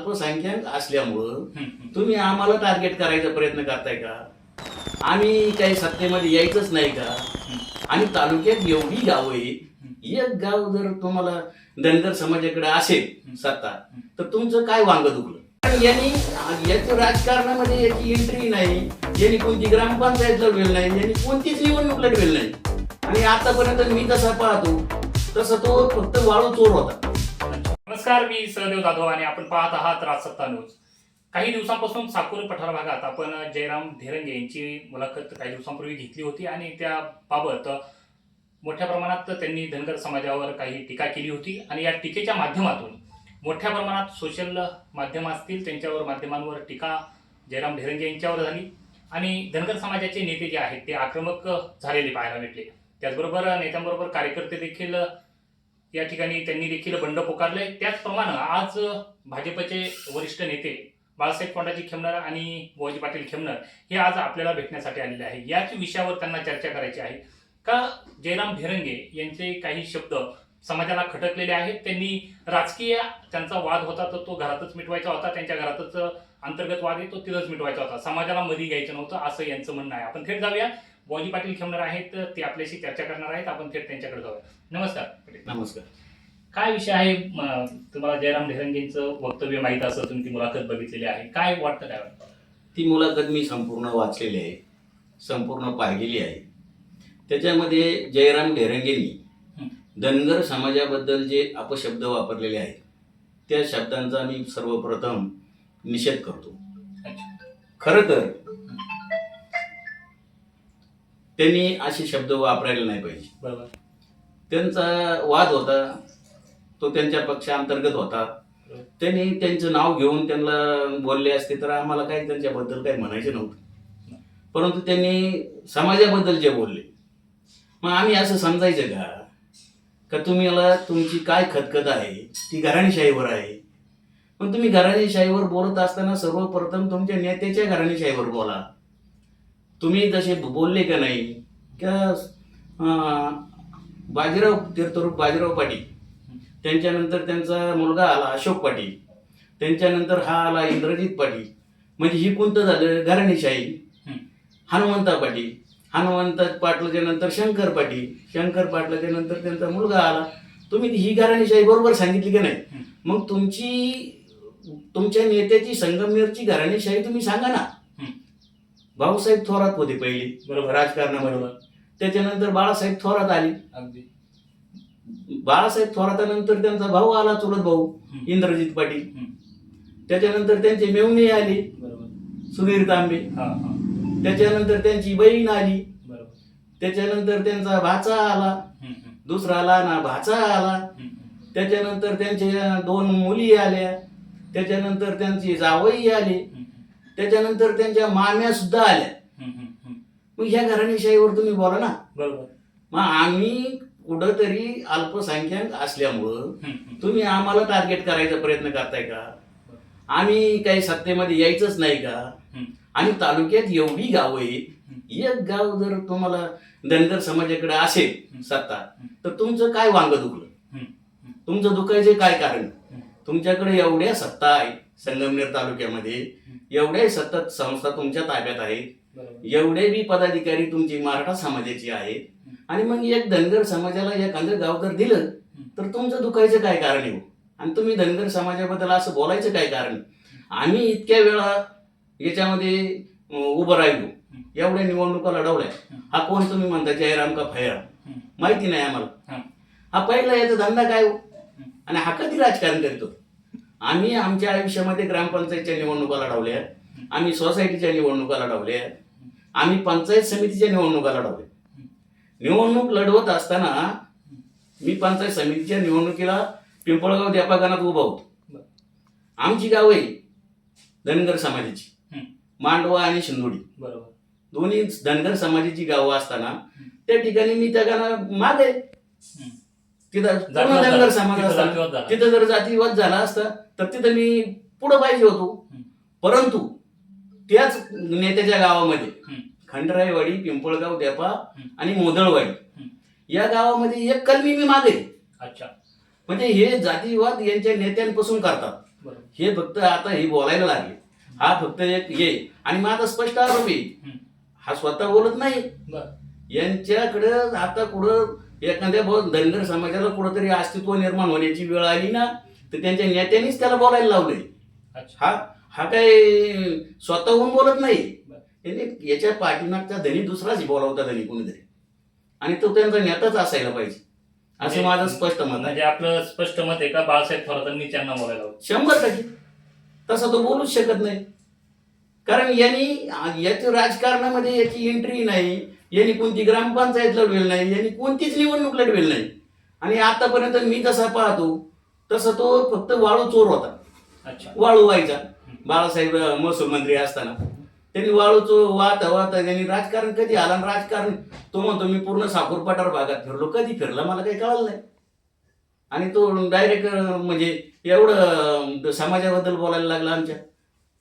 अल्पसंख्याक असल्यामुळं. तुम्ही आम्हाला टार्गेट करायचा प्रयत्न करताय का? आम्ही काही सत्तेमध्ये यायचंच नाही का? आणि तालुक्यात एवढी गावं आहेत एक गाव जर तुम्हाला धनगर समाजाकडे असेल सत्ता तर तुमचं काय वांग दुखलं? कारण यांनी याच्या राजकारणामध्ये याची एंट्री नाही यांनी कोणती ग्रामपंचायत लढवेल नाही यांनी कोणतीच निवडणूक लढवेल नाही. आणि आतापर्यंत मी तसा पाहतो तसा तो फक्त वाळू चोर होता. नमस्कार मी सहदेव जाधव आणि आपण पाहत आहात राजसत्ता न्यूज. काही दिवसांपासून साकूर पठार भागात आपण जयराम धेरंगे यांची मुलाखत काही दिवसांपूर्वी घेतली होती आणि त्याबाबत मोठ्या प्रमाणात त्यांनी धनगर समाजावर काही टीका केली होती आणि या टीकेच्या माध्यमातून मोठ्या प्रमाणात सोशल माध्यम असतील त्यांच्यावर माध्यमांवर टीका जयराम धेरंगे यांच्यावर झाली. आणि धनगर समाजाचे नेते जे आहेत ते आक्रमक झालेले पाहायला भेटले. त्याचबरोबर नेत्यांबरोबर कार्यकर्ते देखील या ठिकाणी त्यांनी देखील बंड पुकारले त्याचप्रमाणे आज भाजपचे वरिष्ठ नेते बाळासाहेब कोंडाजी खेमनर आणि बुवाजी पाटील खेमनर हे आज आपल्याला भेटण्यासाठी आलेले आहे याच विषयावर त्यांना चर्चा करायची आहे. का जयराम धेरंगे यांचे काही शब्द समाजाला खटकलेले आहेत? त्यांनी राजकीय त्यांचा वाद होता तर तो घरातच मिटवायचा होता. त्यांच्या घरातच अंतर्गत वाद आहे तो तिथंच मिटवायचा होता. समाजाला मध्ये घ्यायचं नव्हतं असं यांचं म्हणणं आहे. आपण थेट जाऊया. बुवाजी पाटील खेमनर आहेत ते आपल्याशी चर्चा करणार आहेत. आपण थेट त्यांच्याकडे जाऊया. नमस्कार. नमस्कार. काय विषय आहे तुम्हाला जयराम ढेरंगेंचं वक्तव्य माहीत असं तुम्ही ती मुलाखत बघितलेली आहे. काय वाटतं काय वाटतं ती मुलाखत मी संपूर्ण वाचलेली आहे संपूर्ण पाहिलेली आहे. त्याच्यामध्ये जयराम ढेरंगेंनी. धनगर समाजाबद्दल जे अपशब्द वापरलेले आहेत त्या शब्दांचा मी सर्वप्रथम निषेध करतो. खरं तर त्यांनी असे शब्द वापरायला नाही पाहिजे. बरोबर. त्यांचा वाद होता तो त्यांच्या पक्षांतर्गत होता. त्यांनी त्यांचं नाव घेऊन त्यांना बोलले असते तर आम्हाला काही त्यांच्याबद्दल काही म्हणायचं नव्हतं. परंतु त्यांनी समाजाबद्दल जे बोलले मग आम्ही असं समजायचं का? का तुम्हाला तुमची काय खतखत आहे? ती घराणीशाहीवर आहे. मग तुम्ही घराणीशाहीवर बोलत असताना सर्वप्रथम तुमच्या नेत्याच्या घराणीशाहीवर बोला. तुम्ही जसे बोलले का नाही का बाजीराव तीर्थरूप बाजीराव पाटील त्यांच्यानंतर त्यांचा मुलगा आला अशोक पाटील त्यांच्यानंतर हा आला इंद्रजित पाटील म्हणजे ही कोणतं झालं घराणीशाही. हनुमंता पाटील हनुमंत पाटलाच्या नंतर शंकर पाटील शंकर पाटलाच्या नंतर त्यांचा मुलगा आला तुम्ही ही घराणीशाही बरोबर सांगितली का नाही. मग तुमची तुमच्या नेत्याची संगमनेरची घराणीशाही तुम्ही सांगा ना. भाऊसाहेब थोरात होते पहिले बरोबर राजकारणामध्ये बरोबर त्याच्यानंतर बाळासाहेब थोरात आले. अगदी. बाळासाहेब थोरातानंतर त्यांचा भाऊ आला चुलत भाऊ हं. इंद्रजित पाटील. हं. त्याच्यानंतर त्यांचे मेवणे आले बरोबर. सुधीर तांबे. हा हा. त्याच्यानंतर त्यांची बहीण आली. बरोबर. त्याच्यानंतर त्यांचा भाचा आला. हं, हं, दुसरा आला ना भाचा आला. हं, हं. त्याच्यानंतर त्यांचे दोन मुली आल्या. त्याच्यानंतर त्यांची जावई आले. हं, त्याच्यानंतर त्यांच्या माम्या सुद्धा आल्या. मग ह्या घराणीशाहीवर तुम्ही बोला ना. बरोबर. मग आम्ही कुठंतरी अल्पसंख्याक असल्यामुळं. तुम्ही आम्हाला टार्गेट करायचा प्रयत्न करताय का? आम्ही काही सत्तेमध्ये यायचंच नाही का. आणि तालुक्यात एवढी गावं आहेत एक गाव जर तुम्हाला धनगर समाजाकडे असेल सत्ता तर तुमचं काय वांग दुखलं? तुमचं दुखायचे काय कारण. तुमच्याकडे एवढ्या सत्ता आहे संगमनेर तालुक्यामध्ये. एवढ्या सतत संस्था तुमच्या ताब्यात आहेत. एवढे बी पदाधिकारी तुमची मराठा समाजाची आहेत. आणि मग एक धनगर समाजाला एखादं गाव जर दिलं तर तुमचं दुखायचं काय कारण आहे हो? आणि तुम्ही धनगर समाजाबद्दल असं बोलायचं काय कारण? आम्ही इतक्या वेळा याच्यामध्ये उभं राहिलो. एवढ्या निवडणुका लढवल्या. हा कोण तुम्ही म्हणता जयराम का फैराम. माहिती नाही आम्हाला. हं. हा पहिला याचा धंदा काय हो? आणि हा कधी राजकारण करतो आम्ही आमच्या आयुष्यामध्ये ग्रामपंचायतच्या निवडणुका लढवल्या. आम्ही सोसायटीच्या निवडणुका लढवल्या. आम्ही पंचायत समितीच्या निवडणुका लढवल्या. निवडणूक लढवत असताना मी पंचायत समितीच्या निवडणुकीला पिंपळगाव द्यापागानात उभा होतो. आमची गाव आहे धनगर समाजाची. मांडवा आणि शिंदोडी. बरोबर. दोन्ही धनगर समाजाची गावं असताना त्या ठिकाणी मी त्या गाणं माग. आहे. तिथं पूर्ण जातीवाद धनगर झाला. समाज तिथं झाला. जर जातीवाद झाला असता तर तिथं मी पुढं पाहिजे होतो हं. परंतु त्याच नेत्याच्या गावामध्ये हं. खंडरायवाडी पिंपळगाव देपा हं. आणि मोदळवाडी हं. या गावामध्ये एक कलमी मी मागे अच्छा म्हणजे हे जातीवाद यांच्या नेत्यांपासून करतात बरोबर हे फक्त आता हे बोलायला लागले हा फक्त एक ये आणि माझा स्पष्ट आरोप आहे हम्म. हा स्वतः बोलत नाही बरं यांच्याकडं आता कुठं एखाद्या धनगर समाजाला कुठंतरी अस्तित्व निर्माण होण्याची वेळ आली ना तर त्यांच्या नेत्यांनीच त्याला बोलायला अच्छा. हा हा काय स्वतःहून बोलत नाही. त्यांनी याच्या पाठीमागचा धनी दुसराच बोलावता धनी कोणीतरी. आणि तो त्यांचा नेताच असायला पाहिजे. असं माझं स्पष्ट मत म्हणजे आपलं स्पष्ट मत आहे का? बाळासाहेब थोरातांनी त्यांना बोलायला लावलं. शंभर टक्के. तसा तो बोलूच शकत नाही. कारण यांनी याच्या राजकारणामध्ये याची एंट्री नाही. यांनी कोणती ग्रामपंचायत लढवेल नाही यांनी कोणतीच निवडणूक लढवेल नाही. आणि आतापर्यंत मी जसा पाहतो तसा तो फक्त वाळू चोर होता. अच्छा. वाळू व्हायचा. बाळासाहेब महसूल मंत्री असताना. त्यांनी वाळूचो वाहता वाहता त्यांनी राजकारण कधी आला आणि राजकारण तो म्हणतो मी पूर्ण साकूर पठार भागात फिरलो. कधी फिरला? मला काही कळलं नाही. आणि तो डायरेक्ट म्हणजे एवढं समाजाबद्दल बोलायला लागला आमच्या.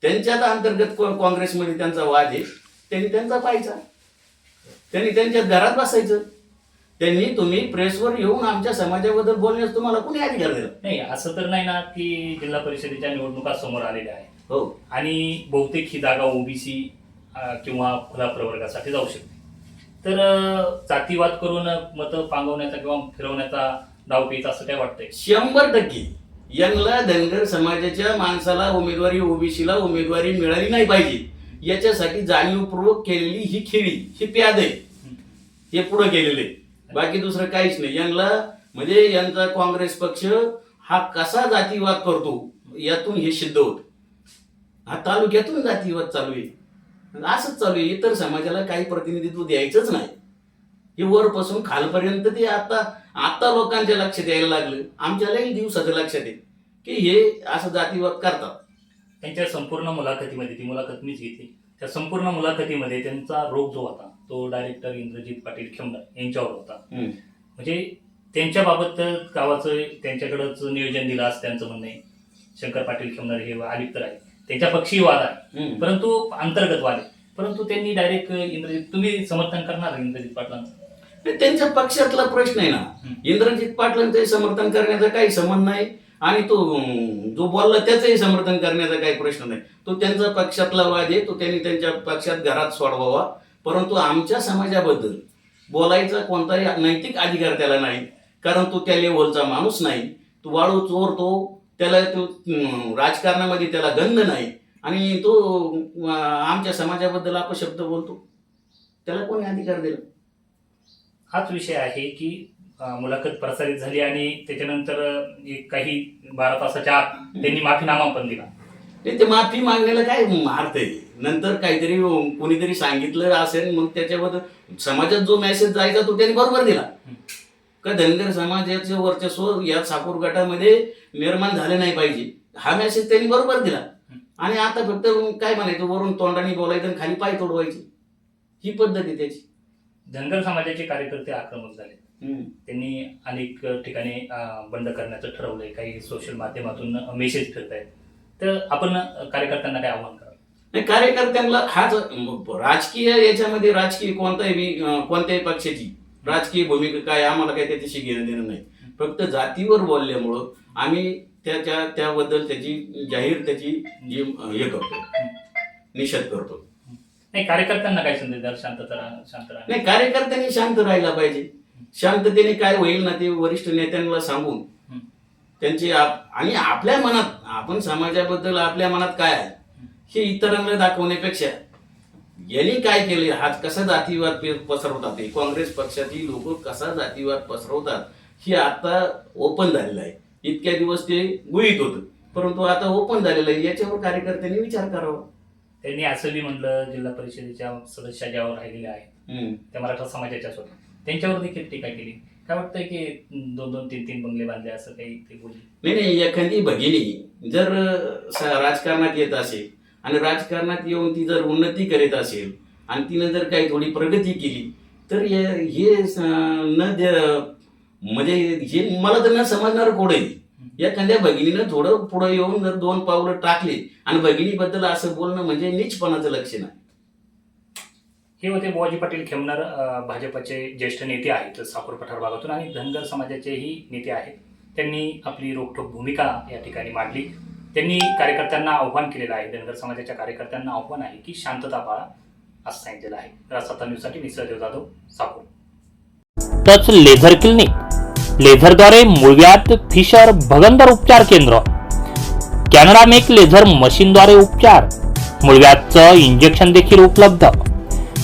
त्यांच्यात अंतर्गत को- काँग्रेसमध्ये त्यांचा वाद आहे. त्यांनी त्यांचा पाहायचा. त्यांनी त्यांच्या घरात बसायचं. त्यांनी तुम्ही प्रेसवर येऊन आमच्या समाजाबद्दल बोलण्यास तुम्हाला कोणी अधिकार दिला? नाही असं तर नाही ना की जिल्हा परिषदेच्या निवडणुका समोर आलेल्या आहे हो. आणि बहुतेक ही जागा ओबीसी किंवा खुला प्रवर्गासाठी जाऊ शकते. तर जातीवाद करून मतं पांगवण्याचा किंवा फिरवण्याचा डाव पेच असं काय वाटतंय? शंभर टक्के. यांना धनगर समाजाच्या माणसाला उमेदवारी ओबीसीला उमेदवारी मिळाली नाही पाहिजे. याच्यासाठी जाणीवपूर्वक केलेली ही खेळी ही प्याद आहे हे पुढे केलेले. बाकी दुसरं काहीच नाही. यांना म्हणजे यांचा काँग्रेस पक्ष हा कसा जातीवाद करतो यातून हे सिद्ध होत. हा तालुक्यातून जातीवाद चालू आहे. असंच चालू आहे. इतर समाजाला काही प्रतिनिधित्व द्यायचंच नाही. हे वरपासून खालपर्यंत ते आता आता लोकांच्या लक्षात यायला लागलं. आमच्यालाही दिवसाचं लक्षात आहे की हे असं जातीवाद करतात. त्यांच्या संपूर्ण मुलाखतीमध्ये ती मुलाखत मीच घेतली. त्या संपूर्ण मुलाखतीमध्ये त्यांचा रोग जो होता तो डायरेक्टर इंद्रजित पाटील खेमणार यांच्यावर होता. म्हणजे त्यांच्या बाबत गावाचं त्यांच्याकडंच नियोजन दिलं असं त्यांचं म्हणणं आहे. शंकर पाटील खेमणार हे अलिप्त आहे त्यांच्या पक्षी वाद आहे. परंतु अंतर्गत वाद आहे. परंतु त्यांनी डायरेक्ट इंद्रजित तुम्ही समर्थन करणार इंद्रजित पाटलांचं? हे त्यांच्या पक्षातला प्रश्न आहे ना. इंद्रजित पाटलांचंही समर्थन करण्याचा काही संबंध नाही. आणि तो जो बोलला त्याचंही समर्थन करण्याचा काही प्रश्न नाही. तो त्यांचा पक्षातला वाद आहे तो त्यांनी त्यांच्या पक्षात घरात सोडवावा. परंतु आमच्या समाजाबद्दल बोलायचा कोणताही नैतिक अधिकार त्याला नाही कारण तो त्या लेवलचा माणूस नाही. तो वाळू चोर तो त्याला तो राजकारणामध्ये त्याला गंध नाही. आणि तो आमच्या समाजाबद्दल आपण शब्द बोलतो. त्याला कोणी अधिकार दिला? हाच विषय आहे की मुलाखत प्रसारित झाली आणि त्याच्यानंतर काही बारा तासाच्या आत त्यांनी माफीनामा पण दिला. ते माफी मागण्याला काय अर्थ आहे नंतर काहीतरी कोणीतरी सांगितलं असेल मग त्याच्याबद्दल समाजात जो मेसेज जायचा तो त्यांनी बरोबर दिला. का धनगर समाजाचं वर्चस्व या साकूर गटामध्ये निर्माण झालं नाही पाहिजे? हा मेसेज त्यांनी बरोबर दिला. आणि आता फक्त काय म्हणायचं वरून तोंडाने बोलायचं आणि खाली पाय तोडवायचे. ही पद्धत आहे त्याची. धनगर समाजाचे कार्यकर्ते आक्रमक झाले. त्यांनी अनेक ठिकाणी बंद करण्याचं ठरवलंय. काही सोशल माध्यमातून मेसेज फिरत आहेत तर आपण कार्यकर्त्यांना काय आव्हान कराल? नाही कार्यकर्त्यांना हाच राजकीय याच्यामध्ये राजकीय अं, कोणत्याही पक्षाची राजकीय भूमिका काय आम्हाला काही त्याच्याशी घेणं देणं नाही. फक्त जातीवर बोलल्यामुळं आम्ही त्याच्या त्याबद्दल त्याची जाहीर त्याची जी हे करतो. निषेध करतो. नाही कार्यकर्त्यांना काय संदेश शांत राहा. नाही कार्यकर्त्यांनी शांत राहायला पाहिजे. शांततेने काय होईल ना ते वरिष्ठ नेत्यांना सांगून. त्यांची आप- आणि आपल्या मनात आपण समाजाबद्दल आपल्या मनात काय आहे हे इतरांना दाखवण्यापेक्षा यांनी काय केले? हा कसा जातीवाद पसरवतात काँग्रेस पक्षातील लोक कसा जातीवाद पसरवतात? हे आता ओपन झालेलं आहे. इतक्या दिवस ते गुईत होतं. परंतु आता ओपन झालेलं आहे. याच्यावर कार्यकर्त्यांनी विचार करावा. त्यांनी असं बी म्हणलं जिल्हा परिषदेच्या सदस्या ज्यावर राहिलेल्या आहेत. त्या मराठा समाजाच्याच होत्या. त्यांच्यावर देखील टीका केली. काय वाटतंय की दोन दोन तीन तीन बंगले बांधले असं काही ते बोलले? नाही नाही एखादी भगिनी जर स- राजकारणात येत असेल आणि राजकारणात येऊन ती जर उन्नती करीत असेल आणि तिनं जर काही थोडी प्रगती केली तर हे हे स- न दे- म्हणजे हे मला तर न समजणार कोडे एखाद्या भगिनीनं थोडं पुढं येऊन जर दोन पावलं टाकले आणि भगिनीबद्दल असं बोलणं म्हणजे नीचपणाचं लक्षण आहे. हे होते बुवाजी पाटील खेमणार भाजपचे ज्येष्ठ नेते आहेत साखर पठार भागातून आणि धनगर समाजाचेही नेते आहेत. त्यांनी आपली रोखठोक भूमिका या ठिकाणी मांडली. त्यांनी कार्यकर्त्यांना आव्हान केलेलं आहे धनगर समाजाच्या कार्यकर्त्यांना आव्हान आहे की शांतता पाळा असं सांगितलेलं आहे. राजसत्ता न्यूजसाठी मी Sahadev Jadhav Sakur touch laser clinic. लेझरद्वारे मुळव्यात फिशर भगंदर उपचार केंद्र. कॅनडा मेक लेझर मशीनद्वारे उपचार. मुळव्यातचं इंजेक्शन देखील उपलब्ध.